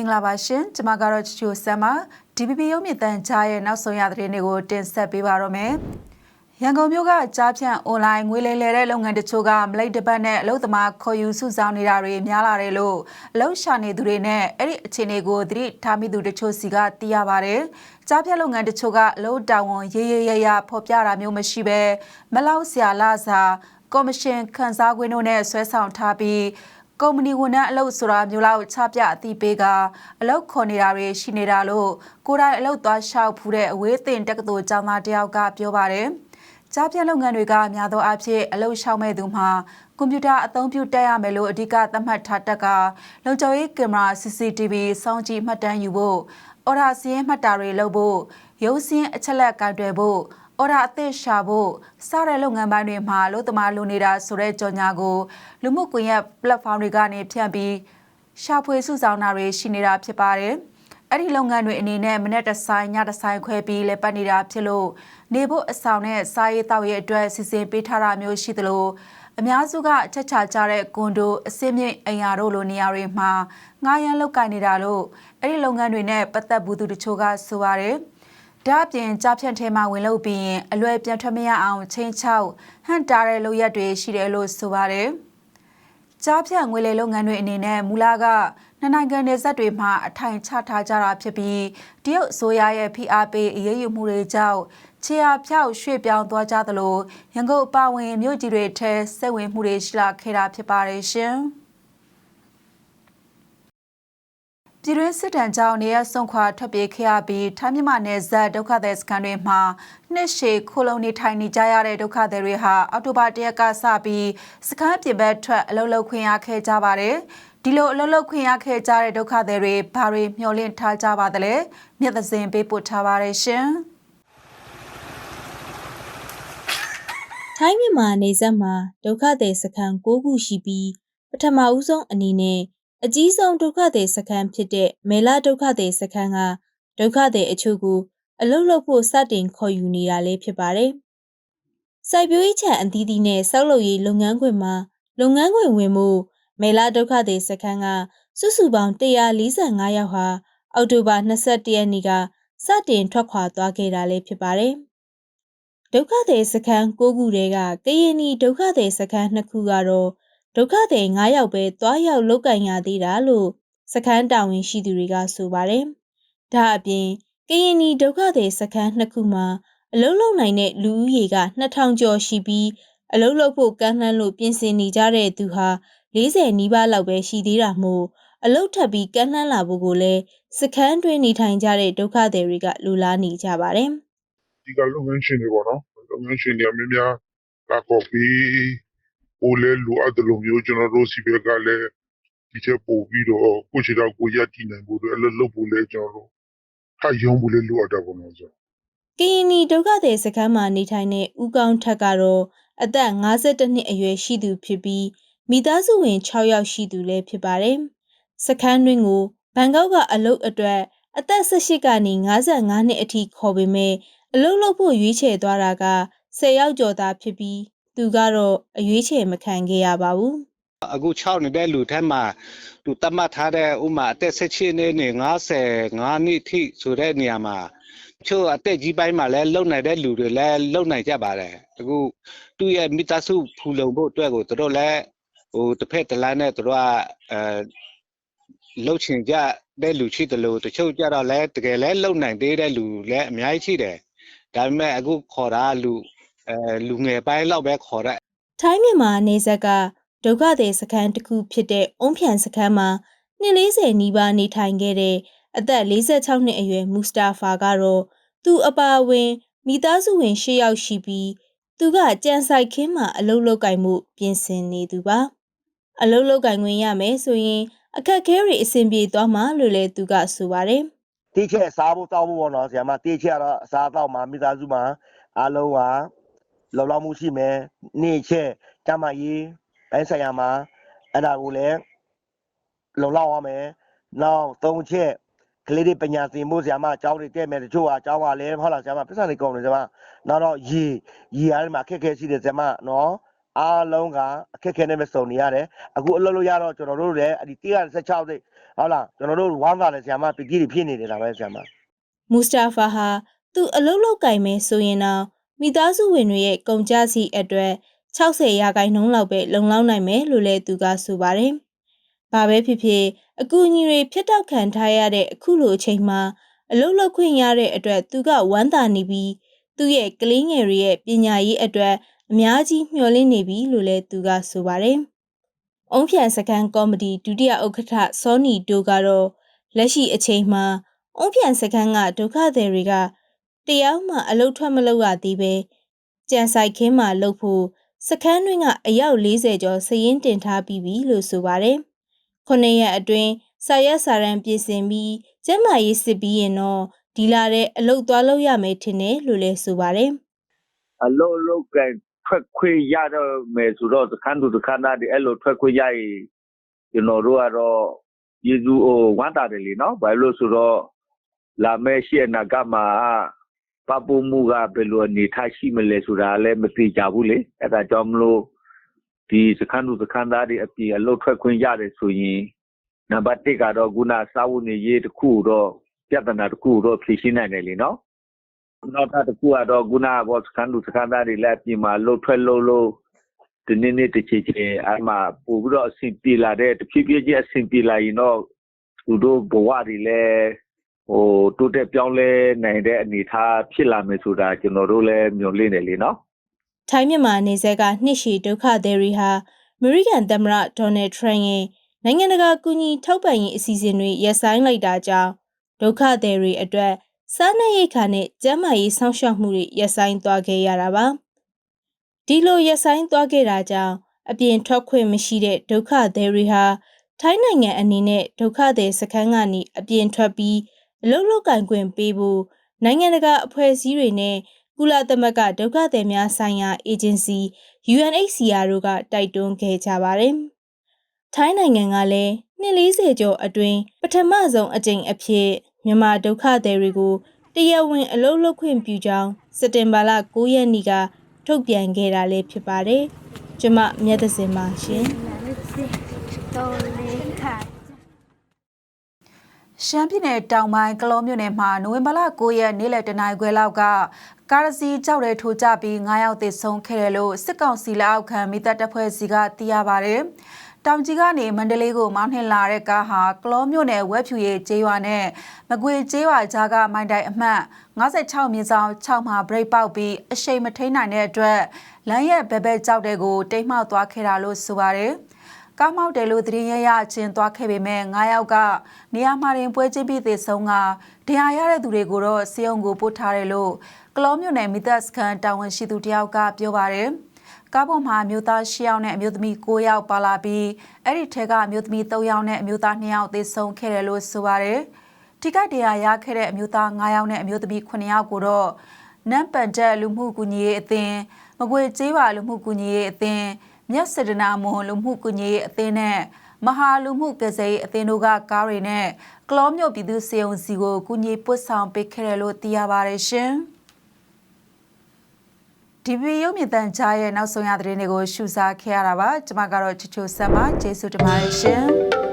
င်္ဂလာပါရှင်ကျွန်မကတော့ချီချိုဆမ်ပါ DPP ရုံးမြင့်တန်ကြားရဲ့နောက်ဆုံးရသတင်းတွေကိုတင်ဆက်ပေးပါတော့မယ်ရန်ကုန်မြို့ကကြားဖြန့်အွန်လိုင်းငွေလိမ်လည်တဲ့လုပ်ငန်းတချို့ကမလိတ်တပတ်နဲ့အလုပ်သမားခေါ်ယူစုဆောင်းနေတာတွေများလာတယ်လို့အလုပ်ရှာနေသူတွေနဲ့အဲ့ဒီအခြေအနေကိုသတိထားမိသူတချို့စီကသိရပါတယ်။ကြားဖြန့်လုပ်ငန်းတချို့ကအလုပ်တာဝန်ရေးရေးရရဖော်ပြတာမျိုးမရှိဘဲမလောက်ဆရာလာစာကော်မရှင်ခန်းစားခွင့်တို့နဲ့ဆွဲဆောင်ထားပြီး ကုမ္ပဏီဝန်ထမ်းအလုပ်ဆိုတာမျိုးလောက်ချပြအသိပေးကအလုပ်ခေါ်နေတာတွေရှိနေတာလို့ကိုယ်တိုင်အလုပ်သွားလျှောက်ဖူးတဲ့အဝေးတင်တက္ကသိုလ်ကျောင်းသားတယောက်ကပြောပါတယ်။ကြားပြလုပ်ငန်းတွေကများသောအားဖြင့်အလုပ်ရှောက်မဲ့သူမှာကွန်ပျူတာအသုံးပြုတက်ရမယ်လို့အဓိကသတ်မှတ်ထားတက်ကလုံခြုံရေးကင်မရာ CCTV စောင့်ကြည့်မှတ်တမ်းယူဖို့အော်ဒါစီးရင်မှတ်တာတွေလုပ်ဖို့ရုပ်စင်းအချက်လက်ကင်တွယ်ဖို့ အော်ဒါအသစ်ရှာဖို့စတဲ့လုပ်ငန်းပိုင်းတွေမှာလို့တမလိုနေတာဆိုတဲ့ကြော်ညာကိုလူမှုကွန်ရက် platform တွေကနေဖြန့်ပြီးရှာဖွေစုဆောင်းတာတွေရှိနေတာဖြစ်ပါတယ်။အဲ့ဒီလုပ်ငန်းတွေအနေနဲ့မနေ့တဆိုင်ညတဆိုင်ခွဲပြီးလဲပတ်နေတာဖြစ်လို့နေဖို့အဆောင်နဲ့စားရေးတောက်ရဲ့အတွက်စီစဉ်ပေးထားတာမျိုးရှိသလိုအများစုကအချက်ချကြတဲ့ကွန်ဒိုအစင်းမြင့်အိမ်ယာတို့လိုနေရာတွေမှာငားရမ်းလောက်ကင်နေတာလို့အဲ့ဒီလုပ်ငန်းတွေနဲ့ပတ်သက်ဘူးသူတချို့ကဆိုပါတယ်။ ဒါအပြင်ကြားဖြန့်ထဲမှာဝင်လို့ပြီးရင်အလွယ်ပြန်ထွက်မရအောင်ချင်းချောက်ဟန်တာတဲ့လုပ်ရက်တွေရှိတယ်လို့ဆိုပါတယ်။ကြားဖြန့်ငွေလေလုပ်ငန်းတွေအနေနဲ့မူလကနှစ်နိုင်ငံနယ်စပ်တွေမှာအထိုင်ချထားကြတာဖြစ်ပြီးတရုတ်အစိုးရရဲ့ဖိအားပေးအရေးယူမှုတွေကြောင့်ခြေအားဖြောက်ရွှေ့ပြောင်းသွားကြသလိုရန်ကုန်အပါဝင်မြို့ကြီးတွေထဲစိတ်ဝင်မှုတွေရှိလာခဲ့တာဖြစ်ပါတယ်ရှင်။ ပြည်တွင်းစစ်တမ်းကြောင့်နေရဆုံးခွာထွက်ပြေးခဲ့ရပြီးထိုင်းမြန်မာနယ်စပ်ဒုက္ခသည်စခန်းတွေမှာနှစ်ရှည်ခိုလုံနေထိုင်နေကြရတဲ့ဒုက္ခသည်တွေဟာအောက်တိုဘာတရက်ကစပြီးစခန်းပြင်ဘက်ထွက်အလုပ်လုပ်ခွင့်ရခဲ့ကြပါတယ်။ဒီလိုအလုပ်လုပ်ခွင့်ရခဲ့ကြတဲ့ဒုက္ခသည်တွေဘာတွေမျှော်လင့်ထားကြပါသလဲ။မျက်သစင်ပေးပို့ထားပါတယ်ရှင်။ထိုင်းမြန်မာနယ်စပ်မှာဒုက္ခသည်စခန်း၉ခုရှိပြီးပထမဦးဆုံးအနေနဲ့ အကြီးဆုံးဒုက္ခသည်စခန်းဖြစ်တဲ့မဲလာဒုက္ခသည်စခန်းကဒုက္ခသည်အချို့ကိုအလုလုပ်ဖို့စတင်ခေါ်ယူနေတာလည်းဖြစ်ပါတယ်။စိုက်ပျိုးရေးခြံအသီးသီးနဲ့ဆောက်လုပ်ရေးလုပ်ငန်းခွင်မှာလုပ်ငန်းခွင်ဝင်မှုမဲလာဒုက္ခသည်စခန်းကစုစုပေါင်း145ယောက်ဟာအောက်တိုဘာ22ရက်နေ့ကစတင်ထွက်ခွာသွားခဲ့တာလည်းဖြစ်ပါတယ်။ဒုက္ခသည်စခန်း9ခုတည်းကကရင်နီဒုက္ခသည်စခန်း2ခုကတော့ ဒုက္ခသည်9ယောက်ပဲတွားရောက်လုတ်ကင်ရသေးတာလို့စခန်းတာဝန်ရှိသူတွေကဆိုပါတယ်။ဒါအပြင်ကရင်နီဒုက္ခသည်စခန်းနှစ်ခုမှာအလုတ်လုံနိုင်တဲ့လူဦးရေက2000ကျော်ရှိပြီးအလုတ်လုတ်ဖို့ကမ်းလှမ်းလို့ပြင်ဆင်နေကြတဲ့သူဟာ40နီးပါးလောက်ပဲရှိသေးတာမို့အလုတ်ထပ်ပြီးကမ်းလှမ်းလာဖို့ကိုလည်းစခန်းတွင်းနေထိုင်ကြတဲ့ဒုက္ခသည်တွေကလူလားနေကြပါတယ်။ဒီကလုပ်ငန်းရှင်တွေပေါ့နော်။လုပ်ငန်းရှင်တွေအများများကကော်ဖီ ပိုလဲလိုအပ်တယ်လို့မျိုးကျွန်တော်တို့စီဘက်ကလည်းဒီချက်ပို့ပြီးတော့ကိုချီတော့ကိုရတည်နိုင်ဖို့အတွက်လည်းလုပ်ဖို့လဲကျွန်တော်တို့ခါရုံဖို့လဲလိုအပ်တာပေါ့နော်ဆိုကရင်နီဒုက္ခသည်စခန်းမှာနေထိုင်တဲ့ဦးကောင်းထက်ကတော့အသက်52နှစ်အရွယ်ရှိသူဖြစ်ပြီးမိသားစုဝင်6ယောက်ရှိသူလည်းဖြစ်ပါတယ်။စခန်းတွင်းကိုဘန်ကောက်ကအလုပ်အတွက်အသက်18ကနေ55နှစ်အထိခေါ်ပေမဲ့အလုပ်လုပ်ဖို့ရွေးချယ်သွားတာက10ယောက်ကျော်သာဖြစ်ပြီး သူကတော့အရွေးချယ်မခံခဲ့ရပါဘူးအခု6နေတဲ့လူထဲမှာသူတတ်မှတ်ထားတဲ့ဥမာအသက်16နှစ်နဲ့55နှစ်ထိဆိုတဲ့နေရာမှာချို့အသက်ကြီးပိုင်းမှာလည်းလုံနိုင်တဲ့လူတွေလည်းလုံနိုင်ကြပါတယ်အခုသူ့ရဲ့မိသားစုဖူလုံဖို့အတွက်ကိုသူတို့လည်းဟိုတစ်ဖက်တစ်လမ်းနဲ့သူတို့ကအဲလှုပ်ချင်ကြတဲ့လူရှိတယ်လို့တချို့ကြတော့လည်းတကယ်လည်းလုံနိုင်သေးတဲ့လူလည်းအများကြီးရှိတယ်ဒါပေမဲ့အခုခေါ်တာလူ အဲလူငယ်ပိုင်းလောက်ပဲခေါ်တဲ့ထိုင်းမြန်မာနေဆက်ကဒုက္ခသည်စခန်းတစ်ခုဖြစ်တဲ့အုံးဖြန်စခန်းမှာ240နီးပါးနေထိုင်ခဲ့တဲ့အသက်46နှစ်အရွယ်မူစတာဖာကတော့သူအပါအဝင်မိသားစုဝင်၈ယောက်ရှိပြီးသူကကြံဆိုင်ခင်းမှာအလုပ်လုပ်ကင်မှုပြင်ဆင်နေသူပါအလုပ်လုပ်ကင်ခွင့်ရမယ်ဆိုရင်အခက်ခဲတွေအဆင်ပြေသွားမှာလို့လည်းသူကဆိုပါတယ်တိကျစားဖို့တောက်ဖို့ပေါ့နော်ဆရာမတိကျတော့အစားတော့မှာမိသားစုမှာအားလုံးက လုံလောက်မှုရှိမယ်နေ့ချက်တမရေးအဲဆိုင်ရာမှာအဲ့ဒါကိုလည်းလုံလောက်ရမယ်နောက်သုံးချက်ကလေးတွေပညာသင်ဖို့ဆရာမအကြောင်းတွေတက်မယ်တချို့ကအကြောင်းကလည်းဟုတ်လားဆရာမပြဿနာတွေကုန်တယ်ဆရာမနောက်တော့ရေရေအားတွေမှာခက်ခဲရှိတယ်ဆရာမနော်အားလုံးကအခက်အခဲနဲ့ပဲစုံနေရတယ်အခုအလုပ်လုပ်ရတော့ကျွန်တော်တို့လည်းအဲ့ဒီ116စိတ်ဟုတ်လားကျွန်တော်တို့ဝမ်းသာတယ်ဆရာမပီတိတွေဖြစ်နေတယ်ဒါပဲဆရာမမူစတာဖာဟာသူအလုပ်လုပ်ကင်မယ်ဆိုရင်တော့ မိသားစုဝင်တွေရဲ့ကုန်ကျစည်အတွက်60ရာခိုင်နှုန်းလောက်ပဲလုံလောက်နိုင်မယ်လို့လည်းသူကဆိုပါတယ်။ဘာပဲဖြစ်ဖြစ်အကူအညီတွေဖြစ်တောက်ခံထားရတဲ့အခုလိုအချိန်မှာအလုပ်လုပ်ခွင့်ရတဲ့အတွက်သူကဝမ်းသာနေပြီးသူ့ရဲ့ကလေးငယ်တွေရဲ့ပညာရေးအတွက်အများကြီးမျှော်လင့်နေပြီလို့လည်းသူကဆိုပါတယ်။အုံးဖြန်စကန်ကောမဒီဒုတိယဥက္ကဋ္ဌစောနီတိုကတော့လက်ရှိအချိန်မှာအုံးပြန်စခန်းကဒုက္ခသည်တွေက တရားမှအလုတ်ထွက်မလုပ်ရသေးပဲကြံဆိုင်ခင်းမှာလုပ်ဖို့စခန်းတွင်းကအယောက်40ကျော်စည်ရင်တင်ထားပြီးပြီလို့ဆိုပါတယ်။ခုနှစ်ရက်အတွင်းဆာရက်စာရန်ပြင်ဆင်ပြီးကျန်းမာရေးစစ်ပြီးရင်တော့ဒီလာတဲ့အလုတ်သွားလုပ်ရမယ်ထင်တယ်လို့လည်းဆိုပါတယ်အလုံးလုံးကထွက်ခွေရတော့မယ်ဆိုတော့သခန်းသူသခန်းသားတွေအဲ့လိုထွက်ခွေရရင်ကျွန်တော်တို့ကတော့ယေရှုဟိုဝမ်းတာတယ်လीနော်ဘာလို့ဆိုတော့လာမယ့်ရှေ့အနာဂတ်မှာ ပပူမှုကဘယ်လိုအနေထားရှိမလဲဆိုတာလည်းမသိကြဘူးလေအဲ့ဒါကြောင့်မလို့ဒီသခန်းသူသခန်းသားတွေအပြင်အလုပ်ထွက်ခွင့်ရတယ်ဆိုရင်နံပါတ်1ကတော့ခုနစာဝတ်နေရေးတစ်ခုတော့ပြဿနာတစ်ခုတော့ဖြေရှင်းနိုင်တယ်လीနော်နောက်တစ်ခုကတော့ခုနကဘောစကန်လူစကန်သားတွေလည်းပြင်မှာလှုပ်ထွက်လှုပ်လို့ဒီနေ့နေ့တစ်ချိန်ချင်းအမှပို့ပြီးတော့အဆင်ပြေလာတဲ့တဖြည်းဖြည်းချင်းအဆင်ပြေလာရင်တော့သူတို့ဘဝတွေလည်း ဟိုတိုးတက်ပြောင်းလဲနိုင်တဲ့အနေအထားဖြစ်လာမယ်ဆိုတာကျွန်တော်တို့လည်းမျှော်လင့်တယ်လေနော်။ထိုင်းမြန်မာနေဆက်ကနှစ်ရှည်ဒုက္ခသည်တွေဟာအမေရိကန်သမ္မတဒေါ်နယ်ထရန့်ရဲ့နိုင်ငံတကာကူညီထောက်ပံ့ရေးအစီအစဉ်တွေရပ်ဆိုင်းလိုက်တာကြောင့်ဒုက္ခသည်တွေအတွက်စားနပ်ရိက္ခာနဲ့ကျန်းမာရေးစောင့်ရှောက်မှုတွေရပ်ဆိုင်းသွားခဲ့ရတာပါ။ဒီလိုရပ်ဆိုင်းသွားခဲ့တာကြောင့်အပြင်ထွက်ခွင့်မရှိတဲ့ဒုက္ခသည်တွေဟာထိုင်းနိုင်ငံအနေနဲ့ဒုက္ခသည်စခန်းကနေအပြင်ထွက်ပြီး အလုပ်လုပ်ကင်ခွင့်ပေးဖို့နိုင်ငံတကာအဖွဲ့အစည်းတွေနဲ့ကုလသမဂ္ဂဒုက္ခသည်များဆိုင်ရာအေဂျင်စီ UNHCR တို့ကတိုက်တွန်းခဲ့ကြပါတယ်။ထိုင်းနိုင်ငံကလည်း240ကျော်အတွင်းပထမဆုံးအကြိမ်အဖြစ်မြန်မာဒုက္ခသည်တွေကိုတရားဝင်အလုပ်လုပ်ခွင့်ပြုကြောင်းစက်တင်ဘာလ9ရက်နေ့ကထုတ်ပြန်ခဲ့တာလည်းဖြစ်ပါတယ်။ကျွန်မမြတ်သစင်ပါရှင်။ ရှမ်းပြည်နယ်တောင်ပိုင်းကလောမြို့နယ်မှာနိုဝင်ဘာလ9ရက်နေ့လယ်တနာရီခွဲလောက်ကကာရစီကြောက်တဲ့ထိုးကြပြီး9ယောက်သေဆုံးခဲ့တယ်လို့စစ်ကောင်စီလက်အောက်ခံမိသက်တပ်ဖွဲ့စီကသိရပါဗျ။တောင်ကြီးကနေမန္တလေးကိုမောင်းနှင်လာတဲ့ကားဟာကလောမြို့နယ်ဝက်ဖြူရီကျေးရွာနဲ့မကွေကျေးရွာကြားကမိုင်းတိုင်အမှတ်56မြင်းဆောင်6မှာဘရိတ်ပေါက်ပြီးအရှိန်မထိန်နိုင်တဲ့အတွက်လမ်းရဲ့ဘဲဘဲကြောက်တဲ့ကိုတိမ်မှောက်သွားခဲ့တာလို့ဆိုပါတယ်။ ကားမောက်တယ်လို့သတင်းရရချင်းသွားခဲ့ပေမဲ့9ယောက်ကနေရာမှာတင်ပွဲချင်းပြီးသေဆုံးကတရားရတဲ့သူတွေကိုတော့စီယုံကိုပို့ထားတယ်လို့ကလောမြို့နယ်မိသက်စကန်တာဝန်ရှိသူတယောက်ကပြောပါတယ်။ကားပေါ်မှာအမျိုးသား10ယောက်နဲ့အမျိုးသမီး9ယောက်ပါလာပြီးအဲ့ဒီထဲကအမျိုးသမီး3ယောက်နဲ့အမျိုးသား2ယောက်သေဆုံးခဲ့တယ်လို့ဆိုပါတယ်။ထိခိုက်တရားရခဲ့တဲ့အမျိုးသား9ယောက်နဲ့အမျိုးသမီး9ယောက်ကိုတော့နမ်ပန်တက်လူမှုကူညီရေးအသင်းမကွေကျေးပါလူမှုကူညီရေးအသင်း မြတ်စဒနာမွန်လူမှုကူညီရေးအသင်းနဲ့မဟာလူမှုကစေးအသင်းတို့ကကားတွေနဲ့ကလောမြို့ပြည်သူစေုံစီကိုကူညီပွတ်ဆောင်ပေးခဲ့တယ်လို့သိရပါတယ်ရှင်။ဒီဗီရုပ်မြင်သံကြားရဲ့နောက်ဆုံးရသတင်းတွေကိုရှုစားခဲ့ရတာပါကျွန်မကတော့ချစ်ချိုဆက်ပါကျေးဇူးတင်ပါတယ်ရှင်။